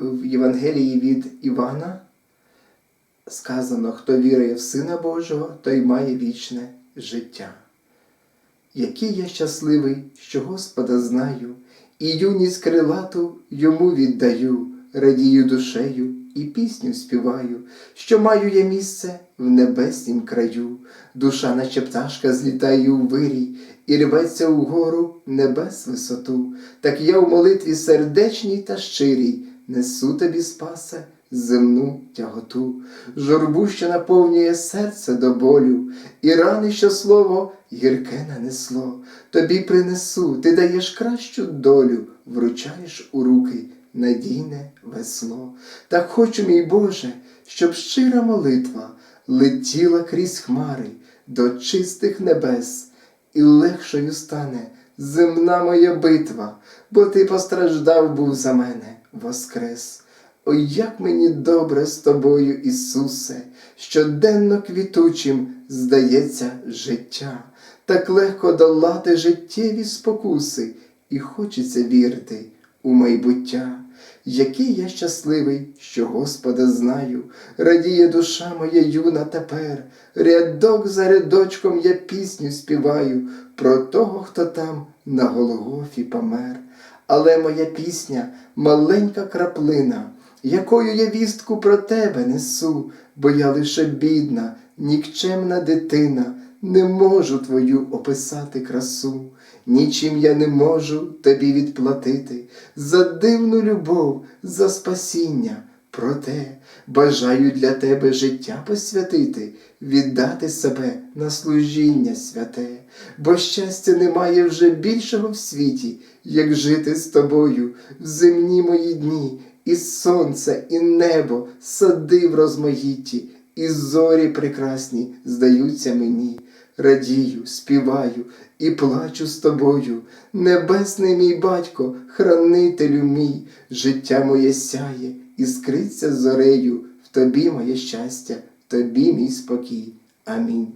в Євангелії від Івана сказано, хто вірує в Сина Божого, той має вічне життя. Який я щасливий, що Господа знаю, і юність крилату йому віддаю, радію душею і пісню співаю, що маю я місце в небеснім краю, душа, наче пташка, злітає у вирій, і рветься угору небес висоту, так я у молитві сердечній та щирій несу тобі, спасе, земну тяготу, журбу, що наповнює серце до болю, і рани, що слово гірке нанесло, тобі принесу, ти даєш кращу долю, вручаєш у руки надійне весло. Так хочу, мій Боже, щоб щира молитва летіла крізь хмари до чистих небес, і легшою стане земна моя битва, бо ти постраждав був за мене, воскрес. Ой, як мені добре з тобою, Ісусе, щоденно квітучим здається життя, так легко долати життєві спокуси, і хочеться вірити у майбуття. Який я щасливий, що Господа знаю, радіє душа моя юна тепер, рядок за рядочком я пісню співаю про того, хто там на Голгофі помер. Але моя пісня маленька краплина, якою я вістку про тебе несу, бо я лише бідна, нікчемна дитина, не можу твою описати красу, нічим я не можу тобі відплатити за дивну любов, за спасіння. Проте бажаю для тебе життя посвятити, віддати себе на служіння святе, бо щастя немає вже більшого в світі, як жити з тобою в земні мої дні, і сонце, і небо, сади в розмаїтті, і зорі прекрасні здаються мені. Радію, співаю і плачу з тобою, небесний мій батько, хранителю мій, життя моє сяє, іскриться зорею, в тобі моє щастя, в тобі мій спокій. Амінь.